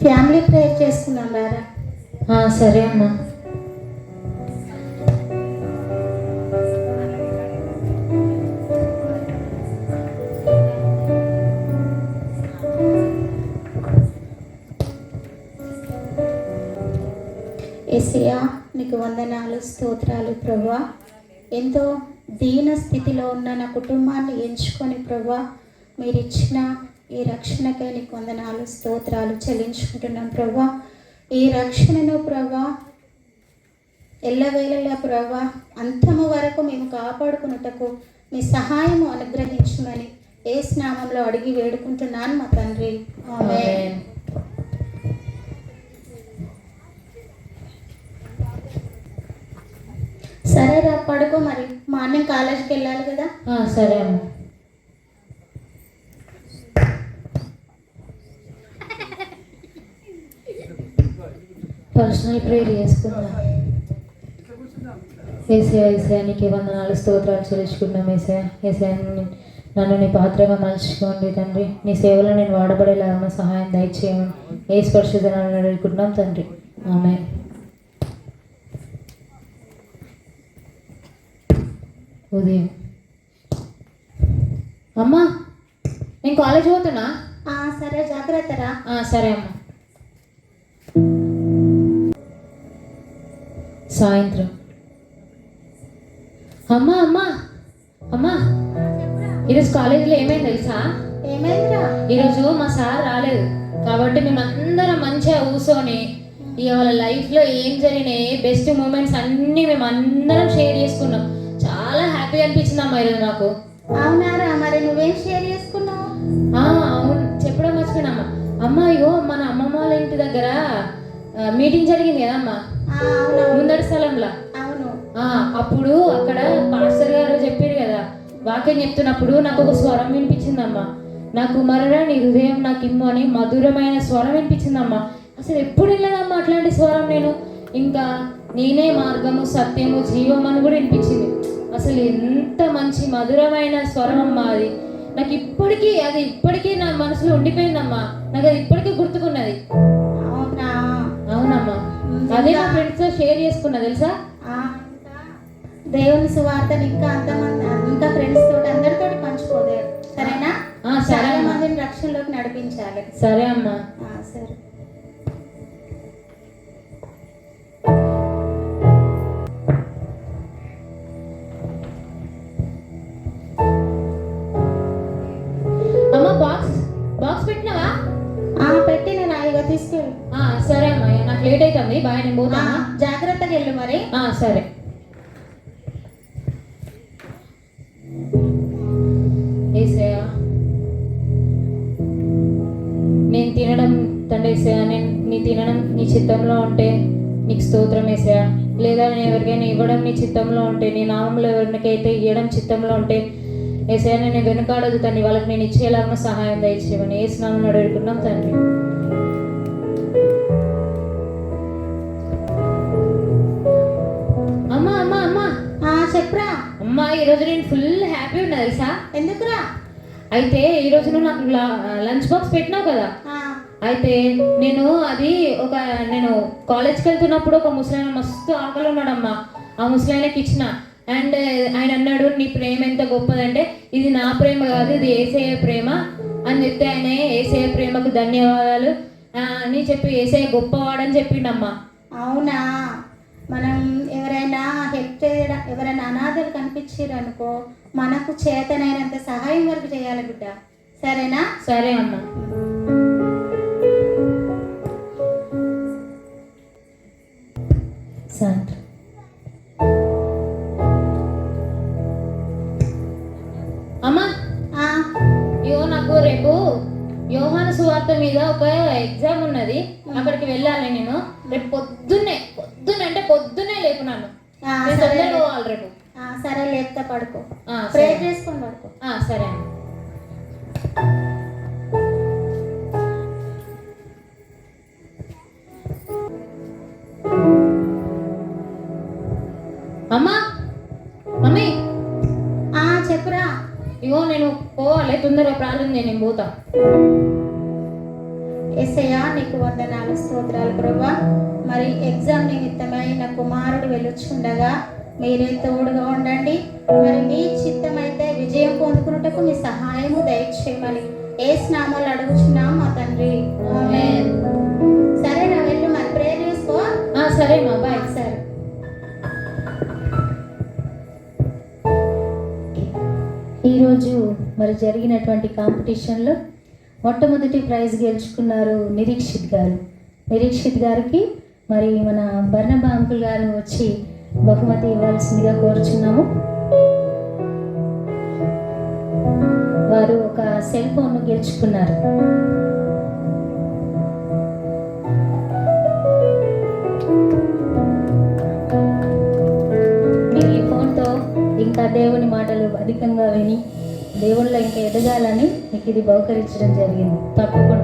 Family prayer చేసుకున్నాం రారా సరే అమ్మా. ఎస్సియా నీకు వందనాలు స్తోత్రాలు ప్రభా. ఎంతో దీన స్థితిలో ఉన్న నా కుటుంబాన్ని ఎంచుకొని ప్రభా మీరు ఇచ్చిన ఈ రక్షణకై నీకు వందనాలు స్తోత్రాలు చెల్లించుకుంటున్నాం ప్రభా. ఈ రక్షణను ప్రభా ఎల్లవేళలా ప్రభా అంతము వరకు మేము కాపాడుకున్నటకు మీ సహాయము అనుగ్రహించమని ఏ స్నామంలో అడిగి వేడుకుంటున్నాను మా తండ్రి. సరే రా సరేరా పడుకో మరి. మార్నింగ్ కాలేజీకి వెళ్ళాలి కదా? సరే అమ్మా. పర్సనల్ ప్రేయర్ చేసుకుందాం. ఏసయా ఏసయా నీకు వందనాలు స్తోత్రాలు చెల్లించుకున్నాం ఏసయా ఏసయా ని- నన్ను నీ పాత్రగా మలుచుకోండి తండ్రి. నీ సేవలో నేను వాడబడేలాగా సహాయం దయచేయమని ఏ స్పర్శతనాన్ని అడుగుకుంటున్నాం తండ్రి. ఆమె ఉదయం. అమ్మా నేను కాలేజ్ పోతున్నా? సరే జాగ్రత్తరా? సరే అమ్మా. సాయంత్రం. అమ్మా అమ్మా అమ్మా. ఈరోజు కాలేజీలో ఏమైంది తెలుసా? ఏమైందిరా? ఈరోజు మా సార్ రాలేదు. కాబట్టి మేము అందరం మంచిగా కూర్చొని ఇక వాళ్ళ లైఫ్లో ఏం జరిగినాయి బెస్ట్ మూమెంట్స్ అన్నీ మేము అందరం షేర్ చేసుకున్నాం. చాలా హ్యాపీగా అనిపించింది అమ్మా ఈరోజు నాకు. అవునారా? మరి నువ్వేం షేర్ చేసుకున్నావు? ఆ, అవును. చెప్పడం మర్చిపోయినమ్మా అమ్మ. అయ్యో మన అమ్మమ్మ వాళ్ళ ఇంటి దగ్గర మీటింగ్ జరిగింది కదమ్మా. ముందటి స్థలంలో? అప్పుడు అక్కడ పాస్టర్ గారు చెప్పారు కదా వాక్యం చెప్తున్నప్పుడు నాకు ఒక స్వరం వినిపించిందమ్మా. నా కుమారుడా నీ హృదయం నాకు ఇమ్ము అని మధురమైన స్వరం వినిపించిందమ్మా. అసలు ఎప్పుడు వెళ్ళదమ్మా అట్లాంటి స్వరం నేను? ఇంకా నేనే మార్గము సత్యము జీవం అని కూడా వినిపించింది. అసలు ఎంత మంచి మధురమైన స్వరం అమ్మా అది. నాకు ఇప్పటికీ అది ఇప్పటికీ నా మనసులో ఉండిపోయిందమ్మా. నాకు అది ఇప్పటికీ అదే నా ఫ్రెండ్స్తో షేర్ చేసుకున్నా తెలుసా? దేవుని సువార్తని ఇంకా అంతమంది ఇంకా ఫ్రెండ్స్ తోటి అందరితో పంచుకోదే సరేనా? చాలా. మందిని రక్షణలోకి నడిపించాలి. సరే అమ్మా. సరే. లేట్ అవుతుంది బాయ్ నేను పోతానా? జాగ్రత్తగా వెళ్ళు మరి. ఆ, సరే. నేను తినడం తండ్రి ఏసయ్యా నేను నీ తినడం నీ చిత్తంలో ఉంటే నీకు స్తోత్రం వేసా లేదా నేను ఎవరికైనా ఇవ్వడం నీ చిత్తంలో ఉంటే నీ నామంలో ఎవరికైతే ఇవ్వడం చిత్తంలో ఉంటే ఏసయ్యా నేను వెనుకాడదు తండ్రి. వాళ్ళకి నేను ఇచ్చేలాగా సహాయం దయచేయమని ఏ స్నామం అడుగుతున్నాం తండ్రి. ఈరోజు నేను ఫుల్ హ్యాపీ ఉన్నా తెలుసా? ఎందుకురా? అయితే ఈరోజు నువ్వు నాకు లంచ్ బాక్స్ పెట్టినావు కదా. అయితే నేను అది ఒక నేను కాలేజ్కి వెళ్తున్నప్పుడు ఒక ముసలాయన మస్తు ఆకలి ఉన్నాడమ్మా. ఆ ముసలాయనకి ఇచ్చిన. అండ్ ఆయన అన్నాడు నీ ప్రేమ ఎంత గొప్పదంటే ఇది నా ప్రేమ కాదు ఇది ఏసయ్య ప్రేమ. అని చెప్తే ఆయన ఏసయ్య ప్రేమకు ధన్యవాదాలు. అని చెప్పి ఏసయ్య గొప్పవాడని చెప్పిండమ్మా. అవునా? మనం ఎవరైనా హెల్ప్ చేయడం ఎవరైనా అనాథలు కనిపించారు అనుకో మనకు చేతనైనంత సహాయం వరకు చేయాలి బిడ్డ. సరేనా? సరే అమ్మా. అమ్మా. నాకు రేపు యోహాను సువార్త మీద ఒక ఎగ్జామ్ ఉన్నది. అక్కడికి వెళ్ళాలి నేను. రేపు పొద్దున్నే అంటే పొద్దున్నే లేపు నన్ను ఆ, నేను సరే తొందరగా పోవాలి రేపు ఆ, లేపుతా పడుకో. ఆ, ప్రే సరే. చేసుకొని పడుకో. సరే అమ్మ. అమ్మా మమ్మీ. ఆ, చెప్పురా. ఇగో నేను పోవాలి. తొందరగా చేయి, నేను పోతా. ఎసయా నీకు వందనాలు స్తోత్రాలు ప్రభా. మరి ఎగ్జామ్ నిమిత్తమై నా కుమారుడు వెళ్ళొచ్చుండగా మీరే తోడుగా ఉండండి. మరి మీ చిత్తమైతే విజయం పొందుకున్నటకు మీ సహాయము దయచేయమని ఏ స్నామాలు అడుగుచున్నాం మా తండ్రి. ఆమేన్. సరే నా వెళ్ళు మరి ప్రేర్ చేసుకో. సరే మా బాయ్. సరే. ఈరోజు మరి జరిగినటువంటి కాంపిటీషన్లో మొట్టమొదటి ప్రైజ్ గెలుచుకున్నారు నిరీక్షిత్ గారు. నిరీక్షిత్ గారికి మరి మన అంకుల్ గారు వచ్చి బహుమతి ఇవ్వాల్సిందిగా కోరుచున్నాము. వారు ఒక సెల్ ఫోన్ గెలుచుకున్నారు. మీరు ఈ ఫోన్తో ఇంకా దేవుని మాటలు అధికంగా విని దేవుళ్ళ ఇంకా ఎదగాలని మీకు ఇది బహుకరించడం జరిగింది. తప్పకుండా.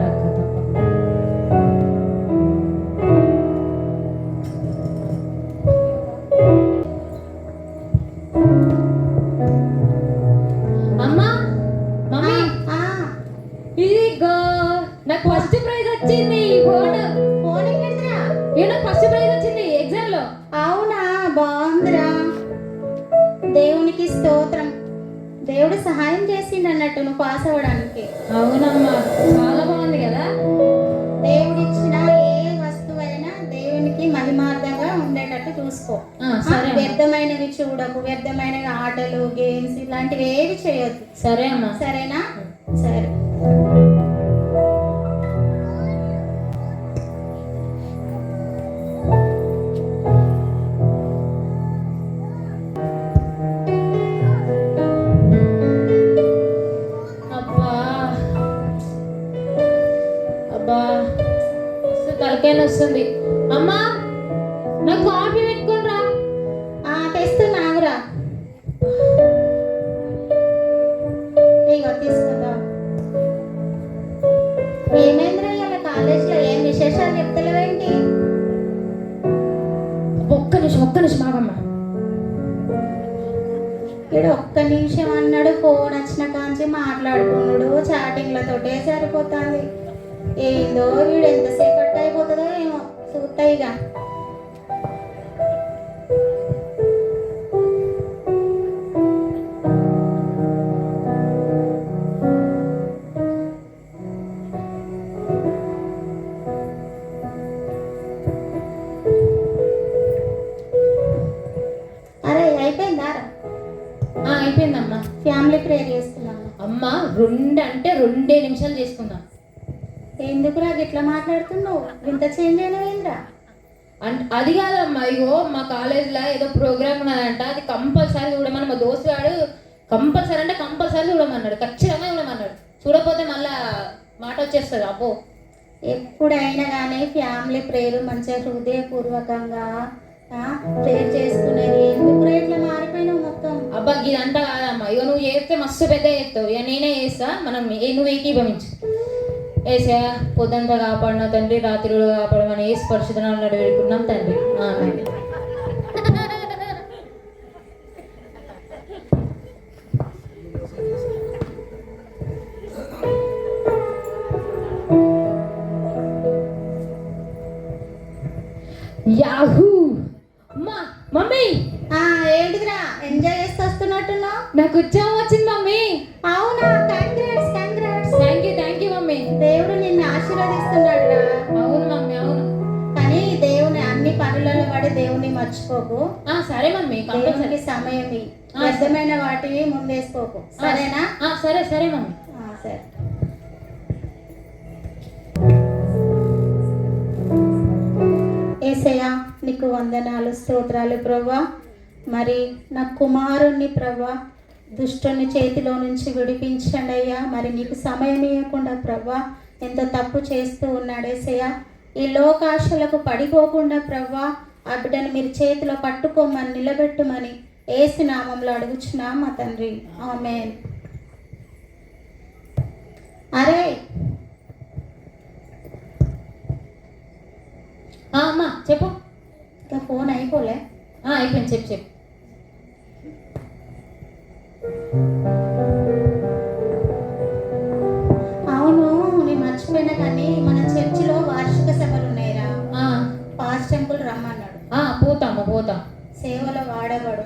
చూసుకో. వ్యర్థమైనవి చూడకు వ్యర్థమైన ఆటలు గేమ్స్ ఇలాంటివి ఏవి చేయొద్దు. సరే అమ్మా. సరేనా? సరే. అన్నాడు. ఫోన్ వచ్చిన కాంచి మాట్లాడుకున్నాడు. చాటింగ్లతోటే సరిపోతుంది. ఏందో వీడు ఎంతసేపట్ అయిపోతుందో ఏమో చూస్తాయిగా రెండు అంటే రెండే నిమిషాలు చేసుకుందాం. ఎందుకురా గిట్లా మాట్లాడుతున్నావు? ఇంత చేంజ్ అయినవేంద్రా అంటే అది కాదమ్మా ఇగో మా కాలేజ్లో ఏదో ప్రోగ్రామ్ ఉన్నదంట అది కంపల్సరీ చూడమని మా దోస్తు గాడు కంపల్సరీ అంటే కంపల్సరీ చూడమన్నాడు ఖచ్చితంగా చూడమన్నాడు. చూడకపోతే మళ్ళా మాట వచ్చేస్తుంది అబ్బో. ఎప్పుడైనా కానీ ఫ్యామిలీ ప్రేయర్ మంచిగా హృదయపూర్వకంగా ప్రేయర్ చేసుకునేది. ఎందుకు ఇట్లా మారిపోయినావు మొత్తం? అబ్బా ఇదంతా కాదమ్మా. ఇక నువ్వు చేస్తే మస్తు పెద్ద చేస్తావు. ఇక నేనే చేస్తా. మనం ఏ నువ్వు ఏకీభవించు. ఏసా పొద్దంతా కాపాడిన తండ్రి రాత్రి కూడా కాపాడమని ఏ స్పర్శతనాలు నడు తండ్రి. యాహూ అమ్మా మమ్మీ ఆ ఏంటిదిరా ఎంజాయ్ చేస్తూ వస్తున్నట్టున్నావు నాకు ఉత్సాహం వచ్చింది మమ్మీ అవునా congrats congrats thank you thank you mummy. దేవుడు నిన్ను ఆశీర్వదిస్తున్నాడు రా. అవును మమ్మీ అవును. కానీ దేవుని అన్ని పనులలో పడి దేవుని మర్చిపోకు. ఆ సరే మమ్మీ కంపల్సరీ. దేవునికి సమయం ఇయ్యి. వ్యర్థమైన వాటివి ముందేసుకోకు. సరేనా? ఆ, సరే సరే మమ్మీ. ఆ, సరే. ఏసయ్యా నీకు వందనాలు స్తోత్రాలు ప్రభా. మరి నా కుమారుణ్ణి ప్రభా దుష్టుని చేతిలో నుంచి విడిపించండి అయ్యా. మరి నీకు సమయం ఇవ్వకుండా ప్రవ్వా ఎంత తప్పు చేస్తూ ఉన్నాడేసయ్యా ఈ లోకాశలకు పడిపోకుండా ప్రవ్వా ఆ బిడ్డను మీరు చేతిలో పట్టుకోమని నిలబెట్టుమని ఏసు నామంలో అడుగుచున్నా మా తండ్రి. ఆమె అరే! అమ్మా చెప్పు. ఇంకా ఫోన్ అయిపోలే. ఆ, అయిపోయింది. చెప్పు చెప్పు.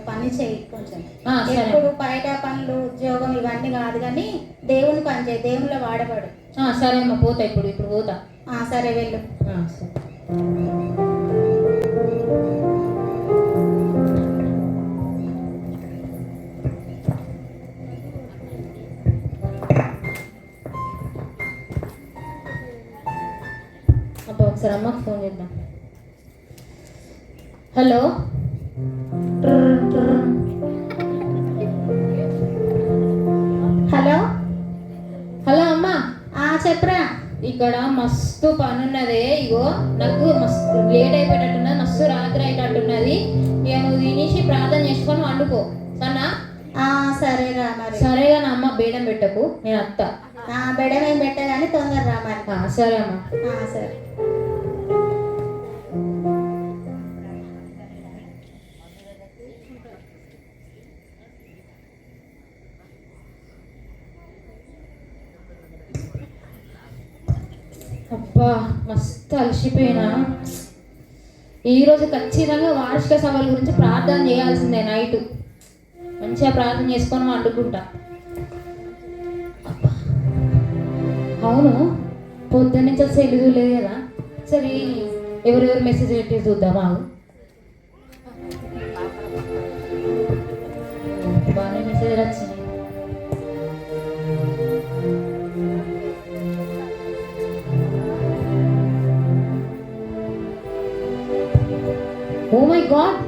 పని చేయి కొంచెం. ఎప్పుడు బయట పనులు ఉద్యోగం ఇవన్నీ కాదు కానీ దేవుని పని చేయి దేవునిలో వాడబడు. సరే అమ్మా పోతా ఇప్పుడు ఇప్పుడు పోతా. సరే వెళ్ళు. సరే. చెప్పురా? ఇక్కడ మస్తు పని ఉన్నదే ఇగో నాకు మస్తు లేట్ అయిపోయేటట్టున్నది మస్తు రాత్రి అయ్యేటట్టున్నది ఇక నువ్వు తినేసి ప్రార్థన చేసుకొని వండుకో. సన్నా సరేరా మరి. సరేగా నా అమ్మ బేడం పెట్టకు నేను అత్త. ఆ, బెడమేం పెట్టగానే తొందర రా మరి. సరే అమ్మ. సరే. అబ్బా మస్తు అలసిపోయినా. ఈరోజు ఖచ్చితంగా వార్షిక సభల గురించి ప్రార్థన చేయాల్సిందే నైట్. మంచిగా ప్రార్థన చేసుకొని వండుకుంటా. అవును పొద్దున్న నుంచి అసలు ఎలుగు లేదు కదా. సరే ఎవరెవరు మెసేజ్ పెట్టి చూద్దామా? బాగానే మెసేజ్ వచ్చింది గాడ్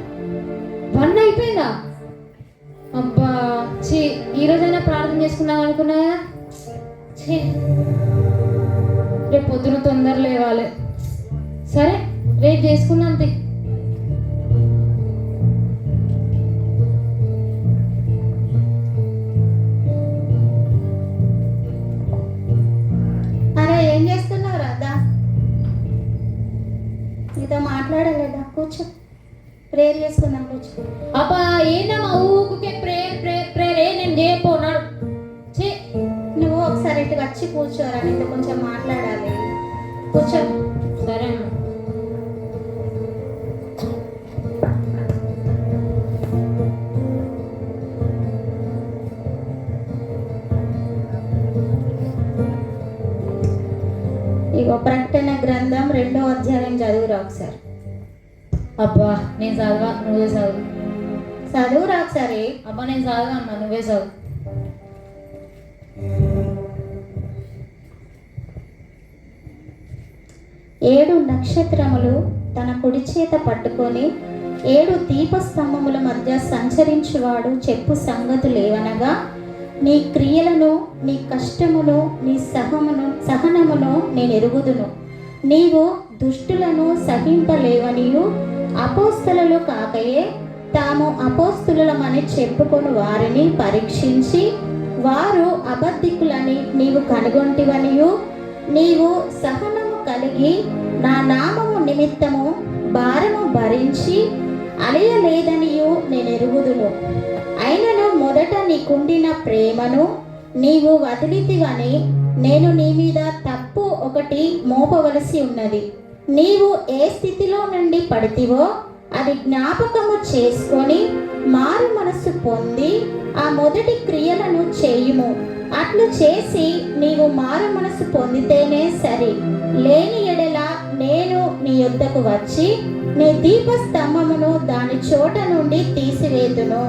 వన్ అయిపోయిందా? అబ్బా చే ఈ రోజైనా ప్రార్థన చేసుకుందాం అనుకున్నా? ఛీ. రేపు పొద్దున తొందర లేవాలి. సరే రేపు చేసుకుందాం అబ్బా ఏంటమ్మా ఊరికే ప్రేయర్ ప్రేయర్ ప్రేయర్ ఏ నేను చేయపోనాడు చే నువ్వు ఒకసారి ఇటు వచ్చి కూర్చోరా నీతో కొంచెం మాట్లాడాలి కూర్చో సరే ఇగో ప్రకటన గ్రంథం రెండో అధ్యాయం చదువురా ఒకసారి. అబ్బా నేను చదవా? నువ్వే చదువు. చదువురా సరే. అబ్బా నేను చదువు అమ్మా నువ్వే చదువు. ఏడు నక్షత్రములు తన కుడి చేత పట్టుకొని ఏడు దీపస్తంభముల మధ్య సంచరించువాడు చెప్పు సంగతులేవనగా నీ క్రియలను నీ కష్టమును నీ సహమును సహనమును నేను ఎరుగుదును. నీవు దుష్టులను సహింపలేవనియు అపోస్తలలో కాకయే తాము అపోస్తులమని చెప్పుకొని వారిని పరీక్షించి వారు అబద్ధికులని నీవు కనుగొంటివనియు. నీవు సహనము కలిగి నా నామము నిమిత్తము భారము భరించి అలయలేదనియు నేను ఎరుగుదును అయినను మొదట నీకుండిన ప్రేమను నీవు వదిలితివని నేను నీ మీద తప్పు ఒకటి మోపవలసి ఉన్నది. నీవు ఏ స్థితిలో నుండి పడితివో అది జ్ఞాపకము చేసుకొని మారు మనస్సు పొంది ఆ మొదటి క్రియలను చేయుము. అట్లు చేసి నీవు మారు మనసు పొందితేనే సరి. లేని ఎడల నేను నీ యొద్దకు వచ్చి నీ దీపస్తంభమును దాని చోట నుండి తీసివేతును.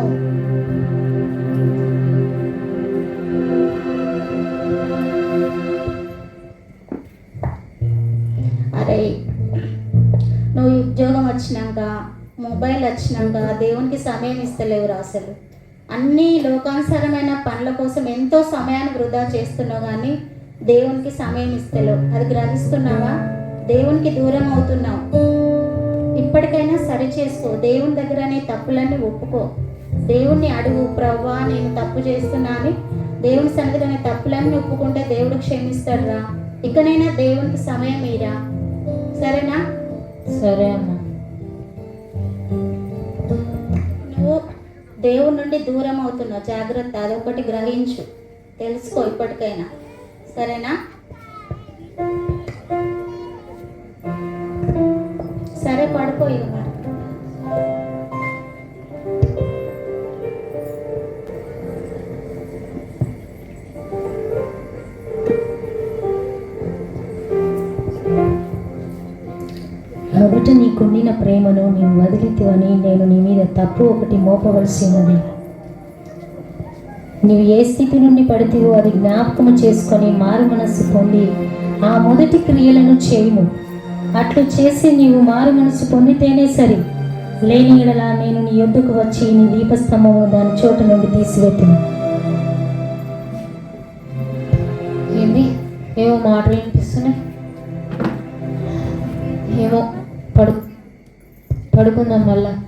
మొబైల్ వచ్చినాక దేవునికి సమయం ఇస్తలేవురా అసలు. అన్ని లోకానుసారమైన పనుల కోసం ఎంతో సమయాన్ని వృధా చేస్తున్నావు కానీ దేవునికి సమయం ఇస్తలేవు. అది గ్రహిస్తున్నావా? దేవునికి దూరం అవుతున్నావు. ఇప్పటికైనా సరి చేసుకో. దేవుని దగ్గర నీ తప్పులన్నీ ఒప్పుకో. దేవుణ్ణి అడుగు. ప్రవ్వా నేను తప్పు చేస్తున్నా అని దేవుని సన్నిధిలో నీ తప్పులన్నీ ఒప్పుకుంటే దేవుడు క్షమిస్తాడురా. ఇకనైనా దేవునికి సమయం ఇరా సరేనా? సరే అమ్మా. దేవుడి నుండి దూరం అవుతున్నావు జాగ్రత్త అదొకటి గ్రహించు. తెలుసుకో ఇప్పటికైనా. సరేనా? సరే పడుకో ఇక మరి. నీకుండిన ప్రేమను నీవు వదిలితివని నేను తప్పు ఒకటి మోపవలసి ఉన్నది నీవు ఏ స్థితి నుండి పడితేవో అది జ్ఞాపకము చేసుకొని మారు మనస్సు పొంది ఆ మొదటి క్రియలను చేయము. అట్లు చేసి నీవు మారు మనసు పొందితేనే సరి. లేని ఎడలా నేను నీ యొద్దకు వచ్చి నీ దీపస్తంభము దాని చోటు నుండి తీసివేతును. ఏంది? ఏవో మాటలు వినిపిస్తున్నాయి. ఏమో పడు పడుకుందాం మళ్ళా.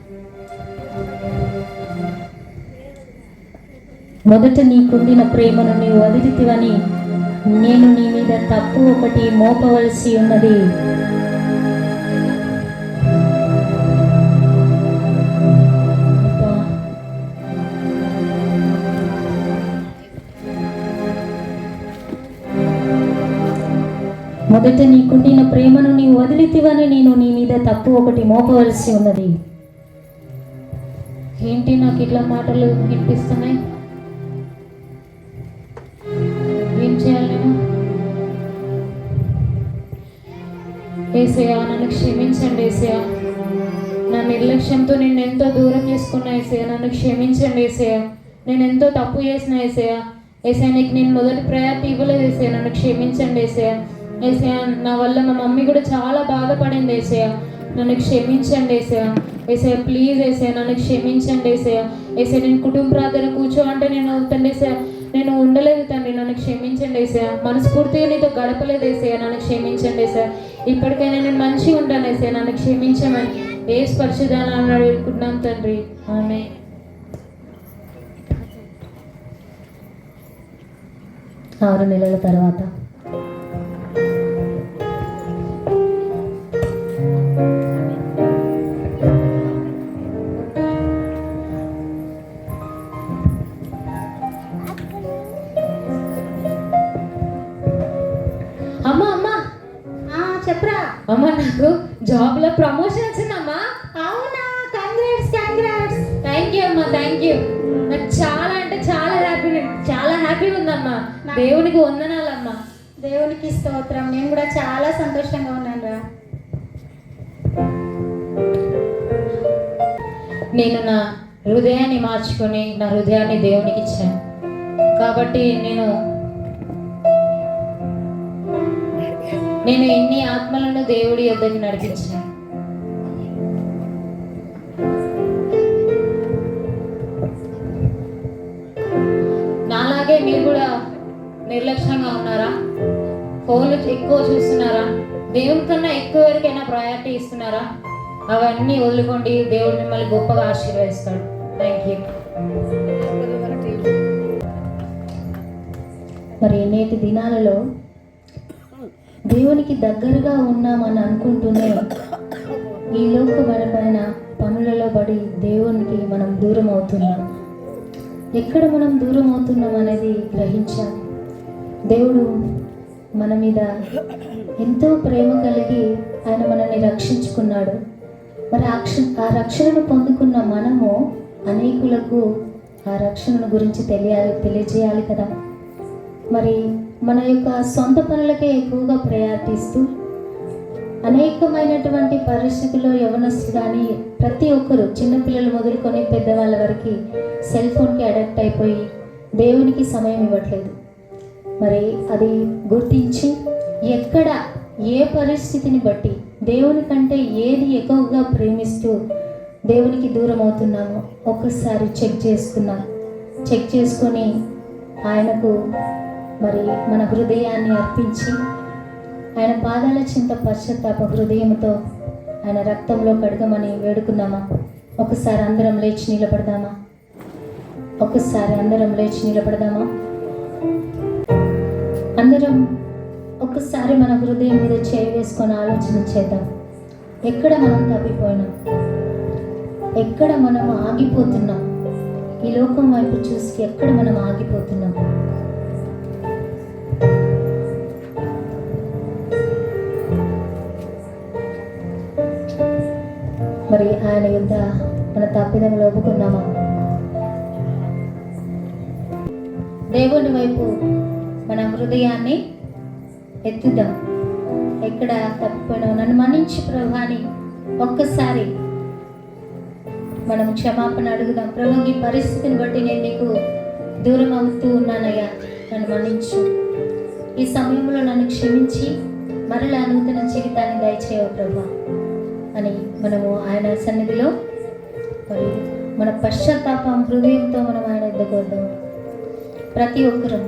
మొదట నీకుండిన ప్రేమను నీవు వదిలితివని నేను నీ మీద తప్పు ఒకటి మోపవలసి ఉన్నది. మొదట నీకుండిన ప్రేమను నీవు వదిలితివని నేను నీ మీద తప్పు ఒకటి మోపవలసి ఉన్నది. ఏంటి నాకు ఇట్లా మాటలు వినిపిస్తున్నాయి? ఏసయా నన్ను క్షమించండి ఏసయా నా నిర్లక్ష్యంతో నేను ఎంతో దూరం చేసుకున్నా ఏసయా నన్ను క్షమించండి ఏసయా నేను ఎంతో తప్పు చేసిన ఏసయా ఏసయా నీకు నేను మొదటి ప్రయారిటీ ఇవ్వలేదు ఏసయా నన్ను క్షమించండి ఏసయా ఏసయా నా వల్ల మా మమ్మీ కూడా చాలా బాధపడింది ఏసయా నన్ను క్షమించండి ఏసయా ఏసయా ప్లీజ్ ఏసయా నన్ను క్షమించండి ఏసయా ఏసయా నేను కుటుంబ ప్రార్థన కూర్చో అంటే నేను అవుతాను ఏసయా నేను ఉండలేదు తండ్రి నన్ను క్షమించండి ఏసయ్యా. మనస్ఫూర్తిగా నీతో గడపలేదు ఏసయ్యా నన్ను క్షమించండి ఏసయ్యా. ఇప్పటికైనా నేను మంచిగా ఉంటాను ఏసయ్యా నన్ను క్షమించమని. ఏ స్పర్శదానాన్ని అడుగుతున్నాం తండ్రి? ఆమె ఆరు నెలల తర్వాత. ప్రమోషన్ వచ్చిందమ్మా అవునా? కంగ్రాట్స్ కంగ్రాట్స్ థ్యాంక్ యూ అమ్మా థ్యాంక్ యూ నాకు చాలా అంటే చాలా హ్యాపీ చాలా హ్యాపీగా ఉందమ్మా. దేవునికి వందనాలమ్మా. దేవునికి స్తోత్రం. నేను కూడా చాలా సంతోషంగా ఉన్నాను రా నేను నా హృదయాన్ని మార్చుకొని నా హృదయాన్ని దేవునికి ఇచ్చాను. కాబట్టి నేను నేను ఎన్ని ఆత్మలను దేవుడి యొద్దకి నడిపించాను. మీరు కూడా నిర్లక్ష్యంగా ఉన్నారా? ఫోన్లు ఎక్కువ చూస్తున్నారా? దేవుని కన్నా ఎక్కువ వరకైనా ప్రయారిటీ ఇస్తున్నారా? అవన్నీ వదులుకోండి. దేవుడు మిమ్మల్ని గొప్పగా ఆశీర్వదిస్తాడు. థ్యాంక్ యూ మరి నేటి దినాలలో దేవునికి దగ్గరగా ఉన్నామని అనుకుంటూనే ఈ లోకపరమైన పనులలో పడి దేవునికి మనం దూరం అవుతున్నాం ఎక్కడ మనం దూరం అవుతున్నాం అనేది గ్రహించాలి. దేవుడు మన మీద ఎంతో ప్రేమ కలిగి ఆయన మనల్ని రక్షించుకున్నాడు. మరి ఆ ఆ రక్షణను పొందుకున్న మనము అనేకులకు ఆ రక్షణను గురించి తెలియాలి తెలియజేయాలి కదా. మరి మన యొక్క సొంత పనులకే ఎక్కువగా ప్రయారిటీ ఇస్తూ అనేకమైనటువంటి పరిస్థితుల్లో యవనస్తు కానీ ప్రతి ఒక్కరు చిన్నపిల్లలు మొదలుకొని పెద్దవాళ్ళ వరకు సెల్ ఫోన్కి అడక్ట్ అయిపోయి దేవునికి సమయం ఇవ్వట్లేదు. మరి అది గుర్తించి ఎక్కడ ఏ పరిస్థితిని బట్టి దేవుని కంటే ఏది ఎక్కువగా ప్రేమిస్తూ దేవునికి దూరం అవుతున్నామో ఒక్కసారి చెక్ చేసుకున్నాం చెక్ చేసుకొని ఆయనకు మరి మన హృదయాన్ని అర్పించి ఆయన పాదాల చింత పశ్చాత్తాప హృదయంతో ఆయన రక్తంలో కడగమని వేడుకుందామా? ఒకసారి అందరం లేచి నిలబడదామా? ఒకసారి అందరం లేచి నిలబడదామా? అందరం ఒక్కసారి మన హృదయం మీద చేయి వేసుకొని ఆలోచన చేద్దాం. ఎక్కడ మనం తప్పిపోయినాం? ఎక్కడ మనం ఆగిపోతున్నాం? ఈ లోకం వైపు చూసి ఎక్కడ మనం ఆగిపోతున్నాం? మరి ఆయన యుద్ధ మన తప్పిదం లోపుకున్నామా? దేవుని వైపు మన హృదయాన్ని ఎత్తుదాం. ఎక్కడ తప్పిపోయినా నన్ను మన్నించి ప్రభాని ఒక్కసారి మనం క్షమాపణ అడుగుదాం. ప్రభు ఈ పరిస్థితిని బట్టి నేను నీకు దూరం అవుతూ ఉన్నానయ్యా. నన్ను మన్నించు. ఈ సమయంలో నన్ను క్షమించి మరలా నూతన జీవితాన్ని దయచేయవు ప్రభా. అని మనము ఆయన సన్నిధిలో మరి మన పశ్చాత్తాపం హృదయంతో మనం ఆయన ఎద్దగొద్దాం ప్రతి ఒక్కరూ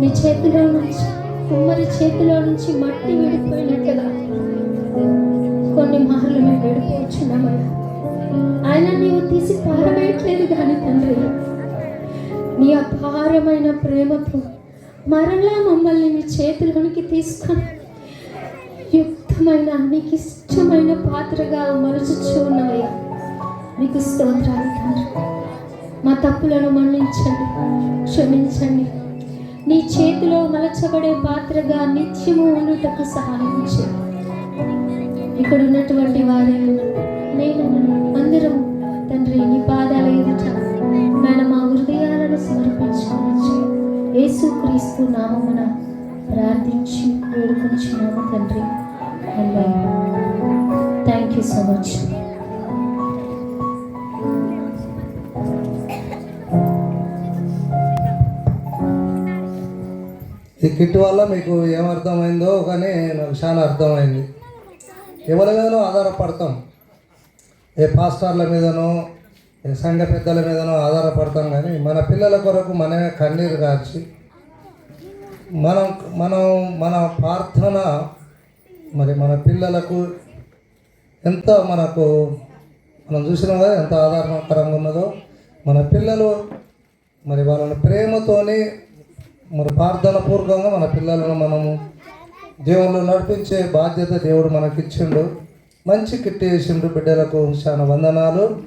నీ చేతిలో నుంచి కుమ్మరి చేతిలో నుంచి మట్టి విడిపోయినట్టుగా కొన్ని మార్లు మేము విడిపోవచ్చున్నామయ్యా ఆయన నీవు తీసి పారవేయట్లేదు కానీ తండ్రి. నీ అపారమైన ప్రేమతో మరలా మమ్మల్ని నీ చేతిలోనికి తీసుకొని యుక్తమైన నీకు ఇష్టమైన పాత్రగా మలుచుచూ ఉన్నవయ్యా నీకు స్తోత్రాలు తండ్రి. మా తప్పులను మన్నించండి క్షమించండి. నీ చేతిలో మలచబడే పాత్రగా నిత్యము ఉండుటకు సహాయం చేయండి ఇక్కడ ఉన్నటువంటి వారే నేను అందరం తండ్రి నీ పాదాల ఎదుట నాయన మా హృదయాలను సమర్పించుకోవచ్చు యేసు క్రీస్తు నామమున ప్రార్థించి వేడుకొనిచున్నాము తండ్రి. Thank you so much hit kit వల్ల మీకు ఏమర్థమైందో కానీ నాకు చాలా అర్థమైంది. ఎవరి మీదనో ఆధారపడతాం. ఏ పాస్టర్ల మీదనో ఏ సంఘ పెద్దల మీదనో ఆధారపడతాం కానీ మన పిల్లల కొరకు మనమే కన్నీరు కార్చి మనం మనం మన ప్రార్థన మరి మన పిల్లలకు ఎంత మనకు మనం చూసినాం కదా ఎంత ఆధారకరంగా ఉన్నదో మన పిల్లలు మరి వాళ్ళని ప్రేమతోని మరి ప్రార్థన పూర్వకంగా మన పిల్లలను మనము దేవుళ్ళు నడిపించే బాధ్యత దేవుడు మనకిచ్చిండు. మంచి కిట్టేసిండు బిడ్డలకు చాలా వందనాలు.